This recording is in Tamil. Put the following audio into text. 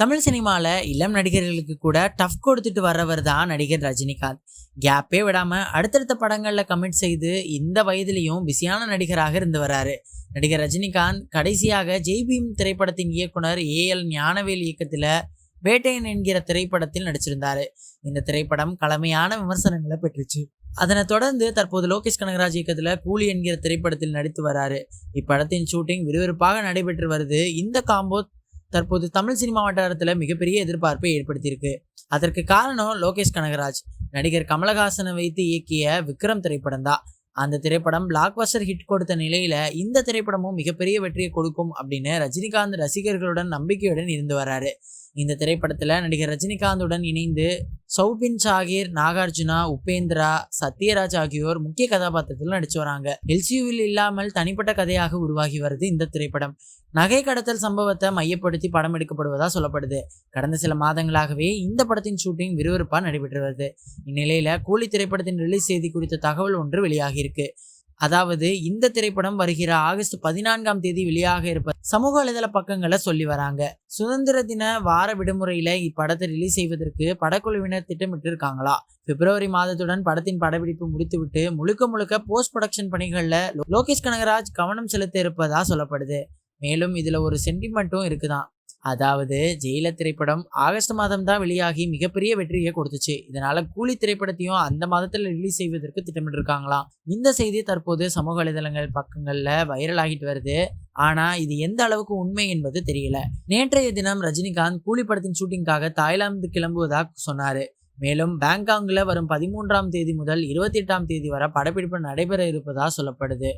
தமிழ் சினிமாவில் இளம் நடிகர்களுக்கு கூட டஃப் கொடுத்துட்டு வர்றவர் தான் நடிகர் ரஜினிகாந்த். கேப்பே விடாமல் அடுத்தடுத்த படங்களில் கமிட் செய்து இந்த வயதிலையும் பிஸியான நடிகராக இருந்து வராரு நடிகர் ரஜினிகாந்த் கடைசியாக ஜெய்பீம் திரைப்படத்தின் இயக்குனர் ஏ எல் ஞானவேல் இயக்கத்தில் வேட்டையன் என்கிற திரைப்படத்தில் நடிச்சிருந்தார். இந்த திரைப்படம் கலமையான விமர்சனங்களை பெற்றுச்சு. அதனை தொடர்ந்து தற்போது லோகேஷ் கனகராஜ் இயக்கத்தில் கூலி என்கிற திரைப்படத்தில் நடித்து வராரு இப்படத்தின் ஷூட்டிங் விறுவிறுப்பாக நடைபெற்று வருது. இந்த காம்போ தற்போது தமிழ் சினிமா வட்டாரத்தில் மிகப்பெரிய எதிர்பார்ப்பை ஏற்படுத்தியிருக்கு. அதற்கு காரணம் லோகேஷ் கனகராஜ். நடிகர் கமலஹாசனை வைத்து இயக்கிய விக்ரம் திரைப்படம் தான். அந்த திரைப்படம் பிளாக் பஸ்டர் ஹிட் கொடுத்த நிலையில இந்த திரைப்படமும் மிகப்பெரிய வெற்றியை கொடுக்கும் அப்படின்னு ரஜினிகாந்த் ரசிகர்களுடன் நம்பிக்கையுடன் இருந்து வராரு. இந்த திரைப்படத்துல நடிகர் ரஜினிகாந்துடன் இணைந்து சௌபின் சாகிர் நாகார்ஜுனா உபேந்திரா சத்யராஜ் ஆகியோர் முக்கிய கதாபாத்திரத்தில் நடிச்சு வராங்க. எல்சியூவில் இல்லாமல் தனிப்பட்ட கதையாக உருவாகி வருது இந்த திரைப்படம். நகை கடத்தல் சம்பவத்தை மையப்படுத்தி படம் எடுக்கப்படுவதா சொல்லப்படுது. கடந்த சில மாதங்களாகவே இந்த படத்தின் ஷூட்டிங் விறுவிறுப்பாக நடைபெற்று வருது. இந்நிலையில கூலி திரைப்படத்தின் ரிலீஸ் செய்தி குறித்த தகவல் ஒன்று வெளியாகியிருக்கு. அதாவது இந்த திரைப்படம் வருகிற ஆகஸ்ட் பதினான்காம் தேதி வெளியாக இருப்ப சமூக வலைதள பக்கங்களை சொல்லி வராங்க. சுதந்திர தின வார விடுமுறையில இப்படத்தை ரிலீஸ் செய்வதற்கு படக்குழுவினர் திட்டமிட்டு இருக்காங்களா பிப்ரவரி மாதத்துடன் படத்தின் படப்பிடிப்பு முடித்துவிட்டு முழுக்க முழுக்க போஸ்ட் ப்ரொடக்ஷன் பணிகளில் லோகேஷ் கனகராஜ் கவனம் செலுத்த இருப்பதா சொல்லப்படுது. மேலும் இதுல ஒரு சென்டிமெண்ட்டும் இருக்குதான். அதாவது ஜெயில திரைப்படம் ஆகஸ்ட் மாதம் தான் வெளியாகி மிகப்பெரிய வெற்றியை கொடுத்துச்சு. இதனால கூலி திரைப்படத்தையும் அந்த மாதத்தில் ரிலீஸ் செய்வதற்கு திட்டமிட்டிருக்காங்களாம் இந்த செய்தி தற்போது சமூக வலைதளங்கள் பக்கங்கள்ல வைரல் ஆகிட்டு வருது. ஆனா இது எந்த அளவுக்கு உண்மை என்பது தெரியல. நேற்றைய தினம் ரஜினிகாந்த் கூலி படத்தின் ஷூட்டிங்காக தாய்லாந்து கிளம்புவதாக சொன்னாரு. மேலும் பேங்காங்கில் வரும் பதிமூன்றாம் தேதி முதல் இருபத்தி எட்டாம் தேதி வரை படப்பிடிப்பு நடைபெற இருப்பதாக சொல்லப்படுது.